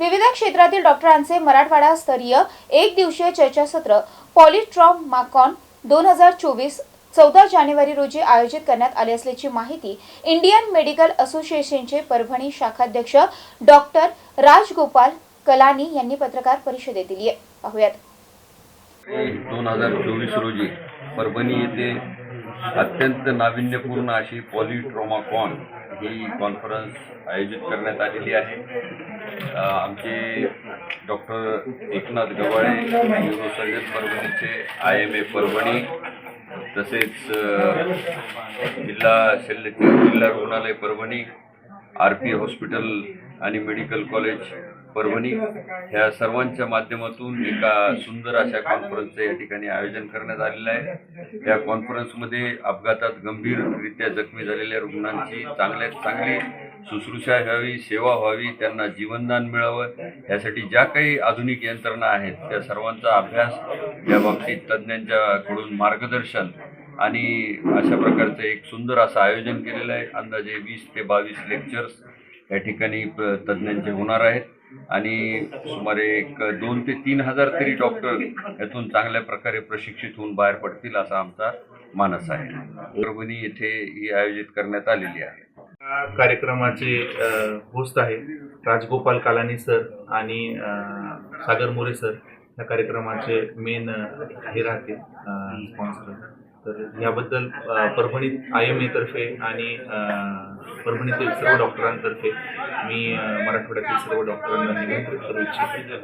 विविध क्षेत्रातील डॉक्टरांचे मराठवाडा स्तरीय एक दिवसीय चर्चासत्र पॉलिट्रॉम माकॉन दोन हजार चोवीस चौदा जानेवारी रोजी आयोजित करण्यात आले असल्याची माहिती इंडियन मेडिकल असोसिएशनचे परभणी शाखाध्यक्ष डॉक्टर राजगोपाल कलानी यांनी पत्रकार परिषदेत दिली आहे. पाहूयात. दोन हजार चोवीस रोजी परभणी येथे अत्यंत नाविन्यपूर्ण अशी पॉलिट्रोमाकॉन ही कॉन्फरन्स आयोजित करण्यात आलेली आहे. आमचे डॉक्टर एकनाथ गवाळे सर्जन परभणीचे आय एम ए परभणी तसेच जिल्हा शल्य जिल्हा रुग्णालय परभणी आर पी हॉस्पिटल आणि मेडिकल कॉलेज परभणी ह्या सर्वांच्या माध्यमातून एका सुंदर अशा कॉन्फरन्सचं या ठिकाणी आयोजन करण्यात आलेलं आहे. या कॉन्फरन्समध्ये अपघातात गंभीररित्या जखमी झालेल्या रुग्णांची चांगल्यात चांगली शुश्रूषा व्हावी सेवा व्हावी त्यांना जीवनदान मिळावं यासाठी ज्या काही आधुनिक यंत्रणा आहेत त्या सर्वांचा अभ्यास या बाबतीत तज्ज्ञांच्याकडून मार्गदर्शन आणि अशा प्रकारचं एक सुंदर असं आयोजन केलेलं आहे. अंदाजे वीस ते बावीस लेक्चर्स या ठिकाणी तज्ज्ञांचे होणार आहेत आणि सुमारे एक दोन ते तीन हजार तरी डॉक्टर यातून चांगल्या प्रकारे प्रशिक्षित होऊन बाहेर पडतील असा आमचा मानस आहे. परभणी येथे ही आयोजित करण्यात आलेली आहे. या कार्यक्रमाचे होस्ट आहे राजगोपाल कालानी सर आणि सागर मोरे सर. या कार्यक्रमाचे मेन हे राहते स्पॉन्सर तर याबद्दल परभणीत आय एम एतर्फे आणि परभणीतील सर्व डॉक्टरांतर्फे मी मराठवाड्यातील सर्व डॉक्टरांना निमंत्रित करू इच्छितो.